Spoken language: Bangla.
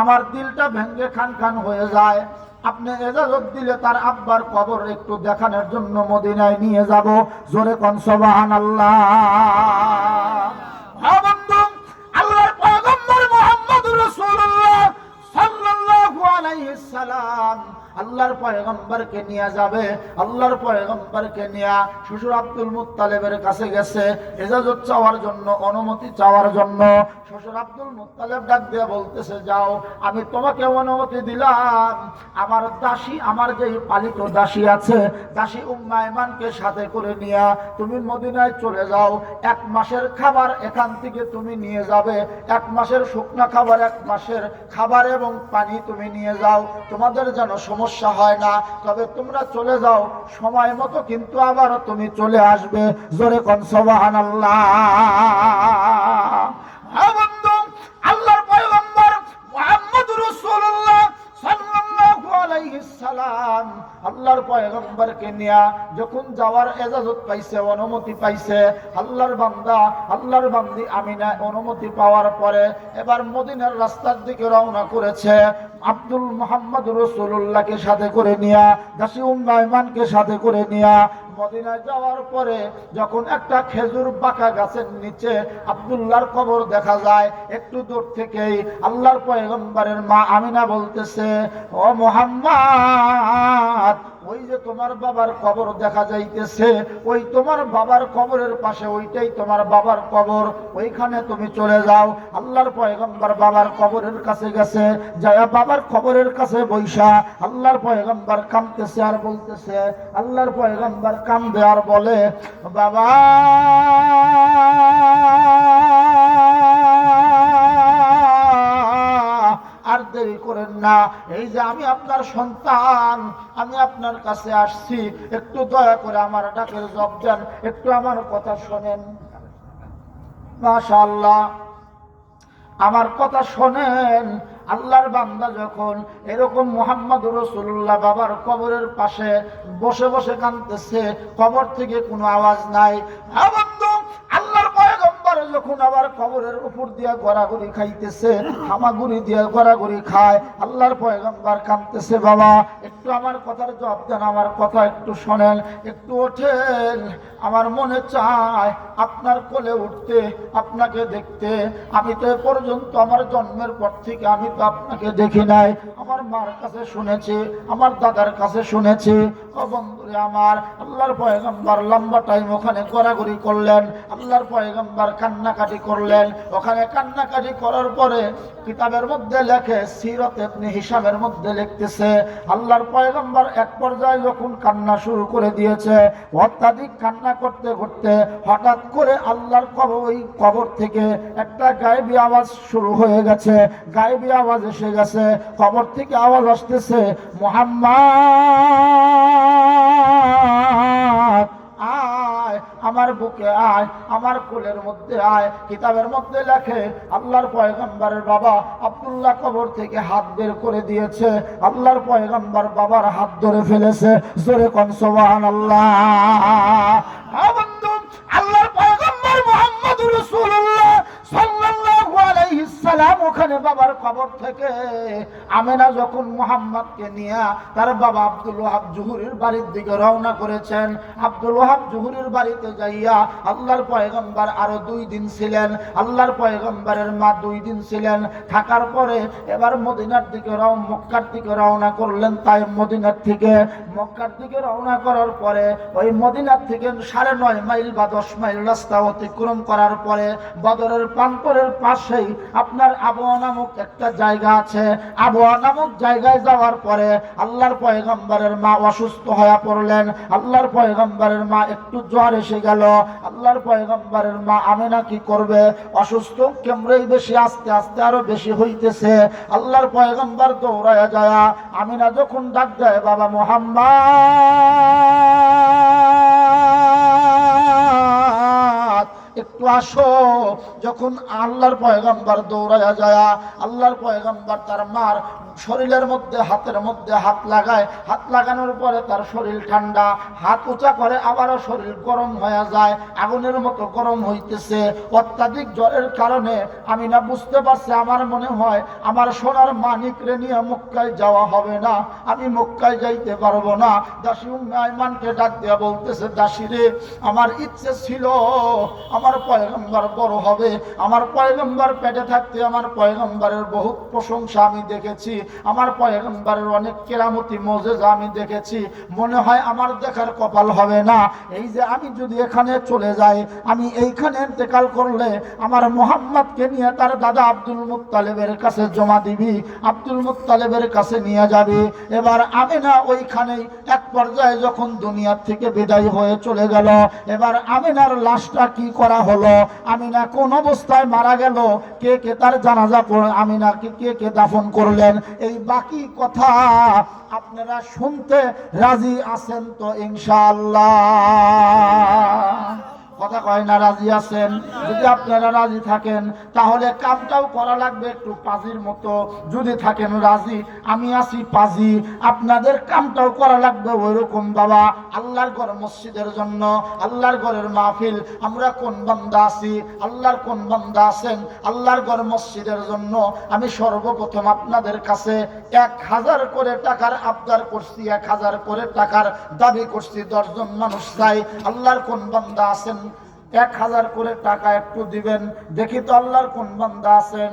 আমার দিলটা ভেঙ্গে খান খান হয়ে যায়। আপনি এজাজত দিলে তার আব্বার কবর একটু দেখানোর জন্য মদিনায় নিয়ে যাব। জোরে কনসবাহান আল্লাহ আল্লাহর পয়গম্বরকে নিয়ে যাবে, আল্লাহর পয়গম্বরকে নিয়ে শ্বশুর আব্দুল মুত্তালেবের কাছে গেছে, এজাজত চাওয়ার জন্য, অনুমতি চাওয়ার জন্য। শ্বশুর আব্দুল মুত্তালেব ডাক দিয়ে বলতেছে, যাও, আমি তোমাকে অনুমতি দিলাম। আমার দাসী, আমার যে পালিত দাসী আছে, দাসী উম্মায়মানকে সাথে করে নিয়ে তুমি মদিনায় চলে যাও। এক মাসের খাবার এখান থেকে তুমি নিয়ে যাবে। এক মাসের শুকনা খাবার, এক মাসের খাবার এবং পানি তুমি নিয়ে যাও। তোমাদের যেন সমস্যা হয় না, তবে তোমরা চলে যাও। সময় মতো কিন্তু আবার তুমি চলে আসবে। জোরে কন সবাহান আল্লাহ হ্যাঁ আল্লাহর পয়গম্বর মোহাম্মদ রাসূলুল্লাহ সাল্লাল্লাহু আলাইহি সালাম, আল্লাহর পয়গম্বরকে নিয়া যখন যাওয়ার এজাজত পাইছে, অনুমতি পাইছে, আল্লাহর বান্দা, আল্লাহর বান্দি আমিনা অনুমতি পাওয়ার পরে এবার মদিনার রাস্তার দিকে রওনা করেছে। আব্দুল মোহাম্মদ রসুল্লাহকে সাথে করে নিয়া, দাসি উম্মাইমানকে সাথে করে নিয়া মদিনায় যাওয়ার পরে যখন একটা খেজুর বাঁকা গাছের নিচে আবদুল্লার কবর দেখা যায়, একটু দূর থেকেই আল্লাহর পয়গম্বরের মা আমিনা বলতেছে, ও মোহাম্মদ ওই যে তোমার বাবার কবর দেখা যাইতেছে, ওই তোমার বাবার কবরের পাশে ওইটাই তোমার বাবার কবর। ওইখানে তুমি চলে যাও। আল্লাহর পয়গম্বর বাবার কবরের কাছে গেছে। যায় বাবার কবরের কাছে বৈশা, আল্লাহর পয়গম্বর কামতেছে আর বলতেছে, আল্লাহর পয়গম্বর কান্দে আর বলে, বাবা! দেরি করেন না। এই যে আমি আপনার সন্তান, আমি আপনার কাছে আসছি, একটু দয়া করে আমার ডাকের জব দেন, একটু আমার কথা শোনেন। মাশাআল্লাহ, আমার কথা শোনেন। আল্লাহর বান্দা যখন এরকম মোহাম্মদ রসুল্লাহ বাবার কবরের পাশে বসে বসে কাঁদতেছে, কবর থেকে কোনো আওয়াজ নাই। পয়গম্বর আবার কবরের উপর দিয়া গড়াগড়ি খাইতেছে, হামাগুড়ি দিয়া গড়াগড়ি খায়, আল্লাহর পয়গম্বর কাঁদতেছে, বাবা, একটু আমার কথার জবাব দেন, আমার কথা একটু শোনেন, একটু ওঠেন, আমার মনে চায় আপনার কোলে উঠতে, আপনাকে দেখতে, আমি তো পর্যন্ত আমার জন্মের পর থেকে আমি তো আপনাকে দেখি নাই, আমার মার কাছে শুনেছি, আমার দাদার কাছে শুনেছি, ও বন্ধুরে আমার, আল্লাহর পয়গম্বর লম্বা টাইম ওখানে গড়াগড়ি করলেন, আল্লাহর পয়গম্বর কান্নাকাটি করলেন। ওখানে কান্নাকাটি করার পরে কিতাবের মধ্যে লেখে, সিরত এমনি হিসাবের মধ্যে লিখতেছে, আল্লাহর পয়গম্বর এক পর্যায়ে যখন কান্না শুরু করে দিয়েছে, অত্যাধিক কান্না করতে করতে হঠাৎ করে আল্লাহর কবর, ওই কবর থেকে একটা গায়েবী আওয়াজ শুরু হয়ে গেছে। গায়েবী আওয়াজ এসে গেছে, কবর থেকে আওয়াজ আসতেছে মোহাম্মদ আয় আমার বুকে আয়, আমার কোলের মধ্যে আয়। কিতাবের মধ্যে লেখে, আল্লাহর পয়গম্বরের বাবা আব্দুল্লাহ কবর থেকে হাত বের করে দিয়েছে। আল্লাহর পয়গম্বর বাবার হাত ধরে ফেলেছে। জোরে কনসবান আল্লাহ কবর থেকে আমেনা যখন মুহাম্মদকে নিয়ে তার বাবা আব্দুল ওয়াহাব জুহুরির বাড়ির দিকে রওনা করেছেন, আব্দুল ওয়াহাব জুহুরির বাড়িতে যাইয়া আল্লাহর পয়গম্বর আরও দুই দিন ছিলেন, আল্লাহর পয়গম্বরের মা দুই দিন ছিলেন। থাকার পরে এবার মদিনার দিকে রও, মক্কার দিকে রওনা করলেন তাই মদিনার থেকে। মক্কার দিকে রওনা করার পরে ওই মদিনার থেকে সাড়ে নয় মাইল বা দশ মাইল রাস্তা অতিক্রম করার পরে বদরের প্রান্তরের পাশেই আপনার আবহাওয়া নামক একটা জায়গা আছে, আবহাওয়া নামক জায়গায় যাওয়ার পরে আল্লাহর পয়গম্বরের মা অসুস্থ হয়ে পড়লেন, আল্লাহর পয়গম্বরের মা একটু জ্বর এসে গেল, আল্লাহর পয়গম্বরের মা আমেনা কি করবে? অসুস্থ কেমরেই বেশি, আস্তে আস্তে আরও বেশি হইতেছে। আল্লাহর পয়গম্বর দৌড়ায়া যায়, আমিনা যখন ডাক দেয়, বাবা মোহাম্মদ! একটু আসো। যখন আল্লাহর পয়গম্বর দৌড়াইয়া যায়, আল্লাহর পয়গম্বর তার মার শরীরের মধ্যে, হাতের মধ্যে হাত লাগায়। হাত লাগানোর পরে তার শরীর ঠান্ডা, হাত উঁচা করে আবারও শরীর গরম হয়ে যায়, আগুনের মতো গরম হইতেছে। অত্যাধিক জ্বরের কারণে আমি না বুঝতে পারছি, আমার মনে হয় আমার সোনার মানিকরে নিয়ে মক্কায় যাওয়া হবে না। আমি মক্কায় যাইতে পারব না। দাসী উম্মে আইমানকে ডাক দিয়া বলতেছে, দাসী রে, আমার ইচ্ছে ছিল, আমার পয়গম্বর বড় হবে। আমার পয়গম্বর পেটে থাকতে আমার পয়গম্বরের বহুত প্রশংসা আমি দেখেছি। আমার পয়গম্বরের অনেক কেরামতি, মজেজা আমি দেখেছি। মনে হয় আমার দেখার কপাল হবে না। এই যে আমি যদি এখানে চলে যাই, আমি এইখানে ইন্তেকাল করলে আমার মোহাম্মদকে নিয়ে তার দাদা আব্দুল মুত্তালেবের কাছে জমা দিবি। আব্দুল মুত্তালেবের কাছে নিয়ে যাবি। এবার আমি না ওইখানেই এক পর্যায়ে যখন দুনিয়ার থেকে বিদায় হয়ে চলে গেল, এবার আমিনার লাশটা কি করা হলো, আমিনা কোন অবস্থায় মারা গেল? কে কে তার জানাজা পড়ে না কে কে দাফন করলেন? এই বাকি কথা আপনারা শুনতে রাজি আছেন তো ইনশাআল্লাহ। কথা কয় না, রাজি আছেন? যদি আপনারা রাজি থাকেন, তাহলে কামটাও করা লাগবে একটু পাজির মতো। যদি থাকেন রাজি, আমি আছি পাজি, আপনাদের কামটাও করা লাগবে ওই রকম বাবা। আল্লাহর ঘর মসজিদের জন্য, আল্লাহর ঘরের মাহফিল, আমরা কোন বান্দা আছি, আল্লাহর কোন বান্দা আছেন, আল্লাহর ঘর মসজিদের জন্য। আমি সর্বপ্রথম আপনাদের কাছে এক হাজার করে টাকার আবদার করছি, এক হাজার করে টাকার দাবি করছি, দশজন মানুষ চাই, আল্লাহর কোন বান্দা আছেন এক হাজার করে টাকা একটু দিবেন। দেখি তো আল্লাহর কোন বান্দা আছেন।